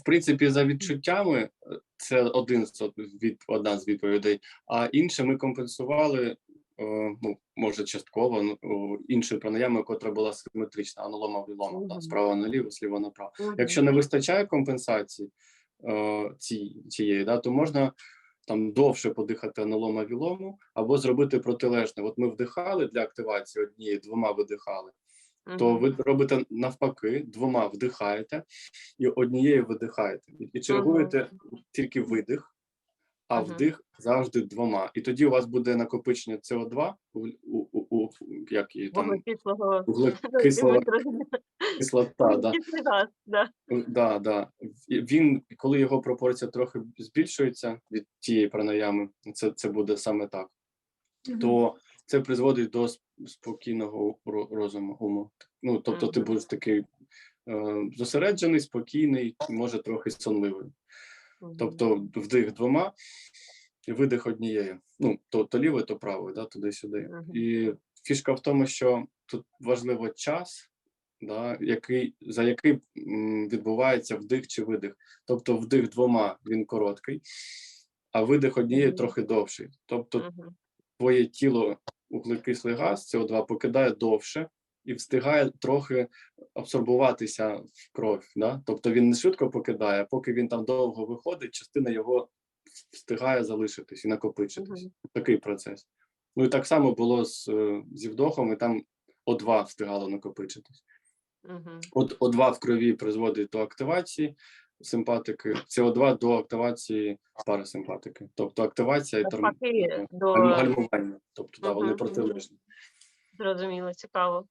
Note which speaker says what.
Speaker 1: в принципі, за відчуттями, е, це один з від одна з відповідей. А інше ми компенсували. е, Ну, може, частково ну, іншою пранаямою, котра була симетрична, аналома вілома, да,
Speaker 2: Мгм.
Speaker 1: справа наліво, сліва направо.
Speaker 2: Мгм.
Speaker 1: Якщо не вистачає компенсації е, ці, цієї, да, то можна там довше подихати аналома вілому або зробити протилежне. От ми вдихали для активації однієї, двома видихали. То ви робите навпаки, двома вдихаєте і однією видихаєте. І- чергуєте тільки видих, а вдих завжди двома. І тоді у вас буде накопичення СО2, у, у, у, у як її там
Speaker 2: Вуглекислого
Speaker 1: вуглекислого кислота, да.
Speaker 2: Да.
Speaker 1: Да, да. Він, коли його пропорція трохи збільшується від тієї пранаями, це, це буде саме так, то це призводить до спокійного розуму. уму. Ну, тобто, ти будеш такий е, зосереджений, спокійний, може трохи сонливий. Тобто вдих двома, і видих однією. Ну, то, то лівою, то правою, да, туди-сюди. І фішка в тому, що тут важливо час, да, який, за який відбувається вдих чи видих. Тобто вдих двома він короткий, а видих однією трохи довший. Тобто
Speaker 2: Мгм.
Speaker 1: твоє тіло вуглекислий газ, СО2 покидає довше і встигає трохи абсорбуватися в кров. Да? Тобто він не швидко покидає, поки він там довго виходить, частина його встигає залишитись і накопичитись.
Speaker 2: Мгм.
Speaker 1: Такий процес. Ну і так само було з, е, зі вдохом, і там О2 встигало накопичитись.
Speaker 2: Мгм.
Speaker 1: От О2 в крові призводить до активації симпатики, СО2 до активації парасимпатики. Тобто активація і терм-
Speaker 2: до
Speaker 1: Гальм- гальмування. Тобто, да, вони
Speaker 2: угу.
Speaker 1: протилежні.
Speaker 2: зрозуміло, цікаво.